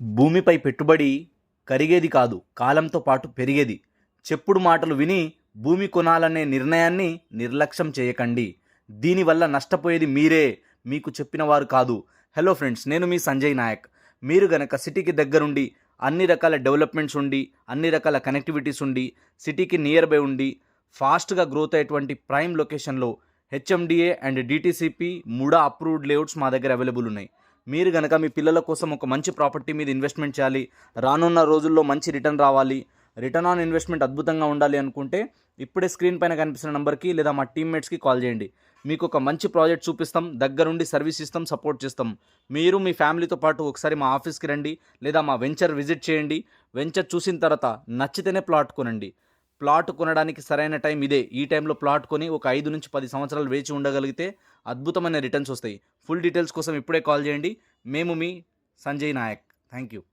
భూమిపై పెట్టుబడి కరిగేది కాదు కాలంతో పాటు పెరిగేది. చెప్పుడు మాటలు విని భూమి కొనాలనే నిర్ణయాన్ని నిర్లక్ష్యం చేయకండి. దీనివల్ల నష్టపోయేది మీరే మీకు చెప్పిన వారు కాదు. హలో ఫ్రెండ్స్ నేను మీ సంజయ్ నాయక్. మీరు గనక సిటీకి దగ్గరుండి అన్ని రకాల డెవలప్మెంట్స్ ఉండి అన్ని రకాల కనెక్టివిటీస్ ఉండి సిటీకి నియర్ బై ఉండి ఫాస్ట్గా గ్రోత్ అయ్యేటువంటి ప్రైమ్ లొకేషన్లో HMDA and DTCP MUDA approved layouts మా దగ్గర అవైలబుల్ ఉన్నాయి. మీరు కనుక మీ పిల్లల కోసం ఒక మంచి ప్రాపర్టీ మీద ఇన్వెస్ట్మెంట్ చేయాలి రానున్న రోజుల్లో మంచి రిటర్న్ రావాలి రిటర్న్ ఆన్ ఇన్వెస్ట్మెంట్ అద్భుతంగా ఉండాలి అనుకుంటే ఇప్పుడే స్క్రీన్ పైన కనిపిస్తున్న నెంబర్కి లేదా మా టీమ్మేట్స్కి కాల్ చేయండి. మీకు ఒక మంచి ప్రాజెక్ట్ చూపిస్తాం దగ్గరుండి సర్వీస్ ఇస్తాం సపోర్ట్ చేస్తాం. మీరు మీ ఫ్యామిలీతో పాటు ఒకసారి మా ఆఫీస్కి రండి లేదా మా వెంచర్ విజిట్ చేయండి. వెంచర్ చూసిన తర్వాత నచ్చితేనే ప్లాట్ కొనండి. ప్లాట్ కొనడానికి సరైన టైం ఇదే. ఈ టైంలో ప్లాట్ కొని ఒక ఐదు నుంచి పది సంవత్సరాలు వేచి ఉండగలిగితే అద్భుతమైన రిటర్న్స్ వస్తాయి. ఫుల్ డీటెయిల్స్ కోసం ఇప్పుడే కాల్ చేయండి. మేము మీ సంజయ్ నాయక్. Thank you